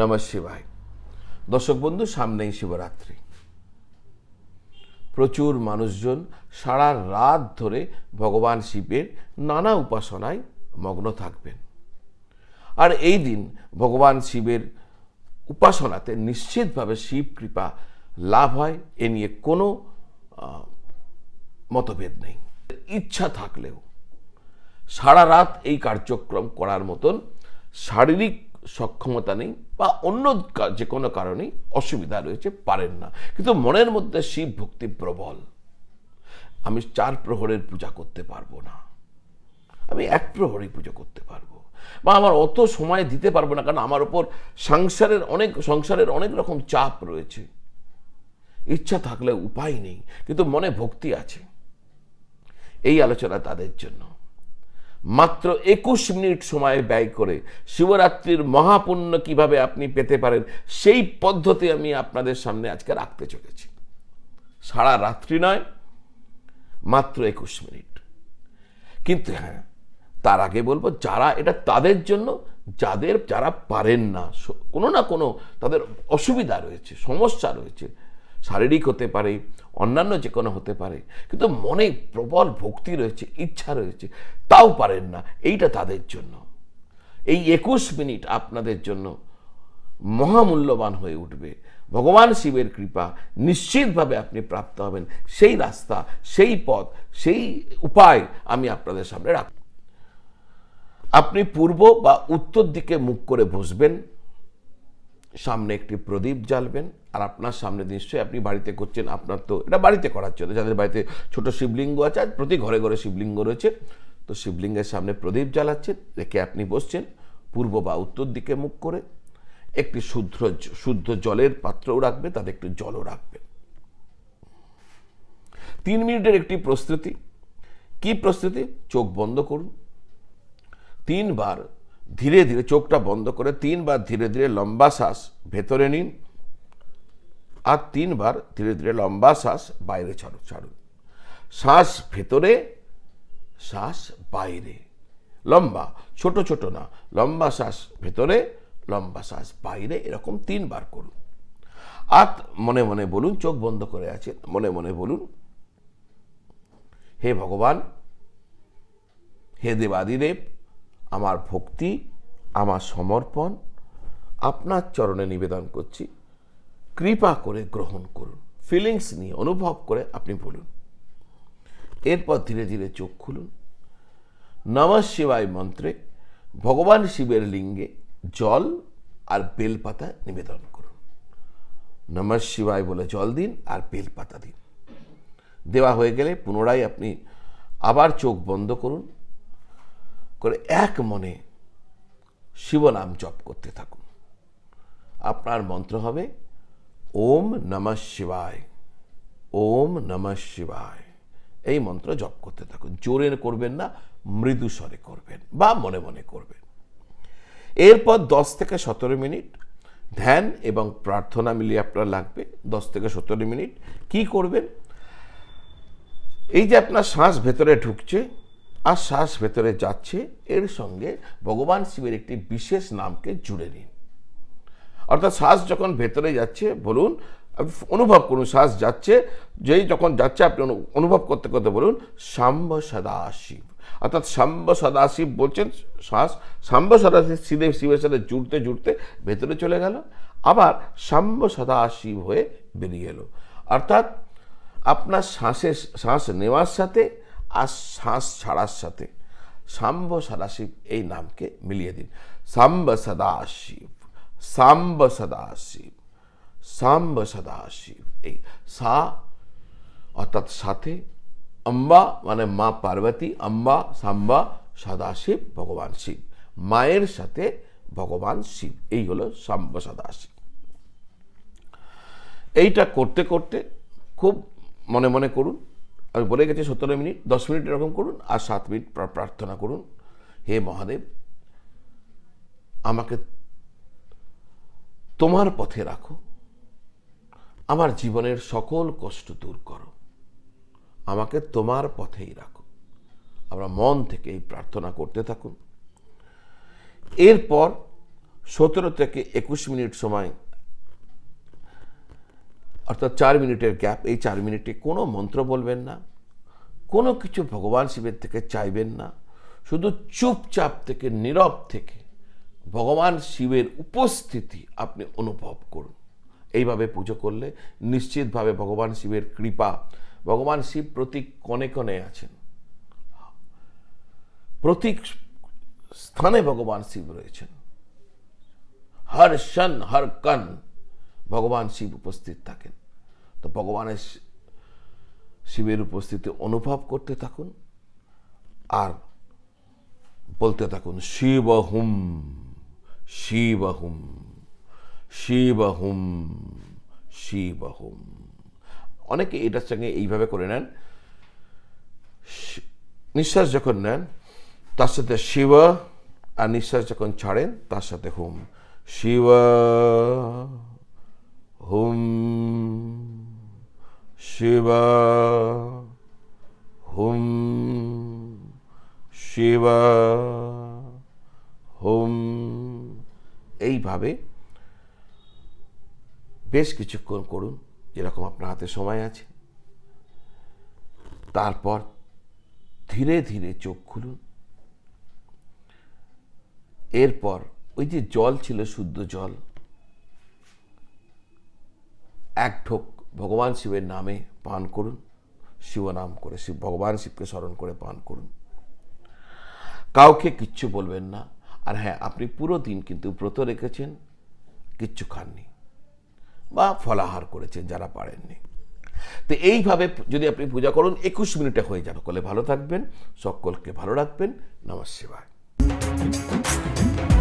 নম শিবায়। দর্শক বন্ধু, সামনেই শিবরাত্রি। প্রচুর মানুষজন সারা রাত ধরে ভগবান শিবের নানা উপাসনায় মগ্ন থাকবেন। আর এই দিন ভগবান শিবের উপাসনাতে নিশ্চিতভাবে শিব কৃপা লাভ হয়, এ নিয়ে কোনো মতভেদ নেই। ইচ্ছা থাকলেও সারা রাত এই কার্যক্রম করার মতন শারীরিক সক্ষমতা নেই বা অন্য যে কোনো কারণেই অসুবিধা রয়েছে, পারেন না। কিন্তু মনের মধ্যে শিব ভক্তি প্রবল। আমি চার প্রহরের পূজা করতে পারব না। আমি এক প্রহরই পুজো করতে পারব। বা আমার অত সময় দিতে পারব না, কারণ আমার ওপর সংসারের অনেক সংসারের অনেক রকম চাপ রয়েছে। ইচ্ছা থাকলে উপায় নেই, কিন্তু মনে ভক্তি আছে। এই আলোচনা তাদের জন্য। মাত্র একুশ মিনিট সময় ব্যয় করে শিবরাত্রির মহাপুণ্য কীভাবে আপনি পেতে পারেন, সেই পদ্ধতি আমি আপনাদের সামনে আজকে রাখতে চলেছি। সারা রাত্রি নয়, মাত্র একুশ মিনিট। কিন্তু হ্যাঁ তার আগে বলব, যারা এটা তাদের জন্য, যাদের, যারা পারেন না কোনো না কোনো তাদের অসুবিধা রয়েছে, সমস্যা রয়েছে শারীরিক হতে পারে, অন্যান্য যে কোনো হতে পারে, কিন্তু মনে প্রবল ভক্তি রয়েছে, ইচ্ছা রয়েছে, তাও পারেন না। এইটা তাদের জন্য। এই একুশ মিনিট আপনাদের জন্য মহামূল্যবান হয়ে উঠবে। ভগবান শিবের কৃপা নিশ্চিতভাবে আপনি প্রাপ্ত হবেন। সেই রাস্তা, সেই পথ, সেই উপায় আমি আপনাদের সামনে রাখ আপনি পূর্ব বা উত্তর দিকে মুখ করে বসবেন। সামনে একটি প্রদীপ জ্বালবেন, আর আপনার সামনে নিশ্চয়ই আপনি বাড়িতে করছেন আপনার তো, এটা বাড়িতে করার জন্য। যাদের বাড়িতে ছোট শিবলিঙ্গ আছে, আর প্রতি ঘরে ঘরে শিবলিঙ্গ রয়েছে, তো শিবলিঙ্গের সামনে প্রদীপ জ্বালাচ্ছেন, রেখে আপনি বসছেন, পূর্ব বা উত্তর দিকে মুখ করে। একটি শুদ্ধ শুদ্ধ জলের পাত্রও রাখবে, তাতে একটু জলও রাখবে। তিন মিনিটের একটি প্রস্তুতি। কি প্রস্তুতি? চোখ বন্ধ করুন। তিনবার ধীরে ধীরে চোখটা বন্ধ করে তিনবার ধীরে ধীরে লম্বা শ্বাস ভেতরে নিন আর তিনবার ধীরে ধীরে লম্বা শ্বাস বাইরে ছাড়ুন ছাড়ুন। শ্বাস ভেতরে, শ্বাস বাইরে। লম্বা, ছোট ছোট না। লম্বা শ্বাস ভেতরে, লম্বা শ্বাস বাইরে, এরকম তিনবার করুন। আর মনে মনে বলুন, চোখ বন্ধ করে আছেন, মনে মনে বলুন, হে ভগবান, হে দেবাদিদেব আমার ভক্তি, আমার সমর্পণ, আপনার চরণে নিবেদন করছি। কৃপা করে গ্রহণ করুন। ফিলিংস নিয়ে অনুভব করে আপনি বলুন। এরপর ধীরে ধীরে চোখ খুলুন। নম শিবায় মন্ত্রে ভগবান শিবের লিঙ্গে জল আর বেলপাতা নিবেদন করুন। নম শিবায় বলে জল দিন আর বেলপাতা দিন। দেওয়া হয়ে গেলে পুনরায় আপনি আবার চোখ বন্ধ করুন। করে এক মনে শিবনাম জপ করতে থাকুন। আপনার মন্ত্র হবে, ওম নমঃ শিবায়, ওম নমঃ শিবায়। এই মন্ত্র জপ করতে থাকুন। জোরে করবেন না, মৃদু স্বরে করবেন বা মনে মনে করবেন। এরপর দশ থেকে সতেরো মিনিট ধ্যান এবং প্রার্থনা মিলিয়ে আপনার লাগবে। দশ থেকে সতেরো মিনিট কি করবেন? এই যে আপনার শ্বাস ভেতরে ঢুকছে আর শ্বাস ভেতরে যাচ্ছে। এর সঙ্গে ভগবান শিবের একটি বিশেষ নামকে জুড়ে নিন। অর্থাৎ শ্বাস যখন ভেতরে যাচ্ছে, বলুন, অনুভব করুন, শ্বাস যাচ্ছে, যেই যখন যাচ্ছে, আপনি অনুভব করতে করতে বলুন সাম্ব সদাশিব। অর্থাৎ সাম্ব সদাশিব বলছেন, শ্বাস সাম্ব সদাশিব শিবের শিবের সাথে জুড়তে জুড়তে ভেতরে চলে গেল, আবার সাম্ব সদাশিব হয়ে বেরিয়ে এলো। অর্থাৎ আপনার শ্বাসের, শ্বাস নেওয়ার সাথে আর শ্বাস ছাড়ার সাথে। সাম্ব সদাশিব এই নামকে মিলিয়ে দিন। সাম্ব সদাশিব সাম্ব সদাশিব সাম্ব সদাশিব এই সা অর্থাৎ সাথে, অম্বা মানে মা পার্বতী, অম্বা সাম্বা সদাশিব ভগবান শিব। মায়ের সাথে ভগবান শিব, এই হলো সাম্ব সদাশিব এইটা করতে করতে খুব মনে মনে করুন আমি বলে গেছি সতেরো মিনিট, দশ মিনিট এরকম করুন আর সাত মিনিট প্রার্থনা করুন। হে মহাদেব, আমাকে তোমার পথে রাখো। আমার জীবনের সকল কষ্ট দূর করো। আমাকে তোমার পথেই রাখো। আমরা মন থেকে এই প্রার্থনা করতে থাকুন। এরপর সতেরো থেকে একুশ মিনিট সময় অর্থাৎ চার মিনিটের গ্যাপ এই চার মিনিটে কোনো মন্ত্র বলবেন না, কোনো কিছু ভগবান শিবের থেকে চাইবেন না, শুধু চুপচাপ থেকে, নীরব থেকে ভগবান শিবের উপস্থিতি আপনি অনুভব করুন। এইভাবে পুজো করলে নিশ্চিতভাবে ভগবান শিবের কৃপা, ভগবান শিব প্রতি কণে কণে আছেন। প্রতীক স্থানে ভগবান শিব রয়েছেন। হর শন, হর কন ভগবান শিব উপস্থিত থাকেন। তো ভগবানের শিবের উপস্থিতি অনুভব করতে থাকুন আর বলতে থাকুন শিব হুম শিব হুম শিব হুম শিব হুম অনেকে এটার সঙ্গে এইভাবে করে নেন নিঃশ্বাস যখন নেন, তার সাথে শিব আর নিঃশ্বাস যখন ছাড়েন, তার সাথে হুম। শিব, হুম। শিব হুম শিব হুম। এইভাবে বেশ কিছুক্ষণ করুন, যেরকম আপনার হাতে সময় আছে। তারপর ধীরে ধীরে চোখ খুলুন। এরপর ওই যে জল ছিল, শুদ্ধ জল, এক ঢোক ভগবান শিবের নামে পান করুন শিবনাম করে শিব, ভগবান শিবকে স্মরণ করে পান করুন। কাউকে কিচ্ছু বলবেন না। আর হ্যাঁ আপনি পুরো দিন কিন্তু ব্রত রেখেছেন, কিচ্ছু খাননি বা ফলাহার করেছেন যারা পারেননি। তো এইভাবে যদি আপনি পূজা করুন, একুশ মিনিটে হয়ে যাবে। সকলে ভালো থাকবেন, সকলকে ভালো রাখবেন। নমস্কার।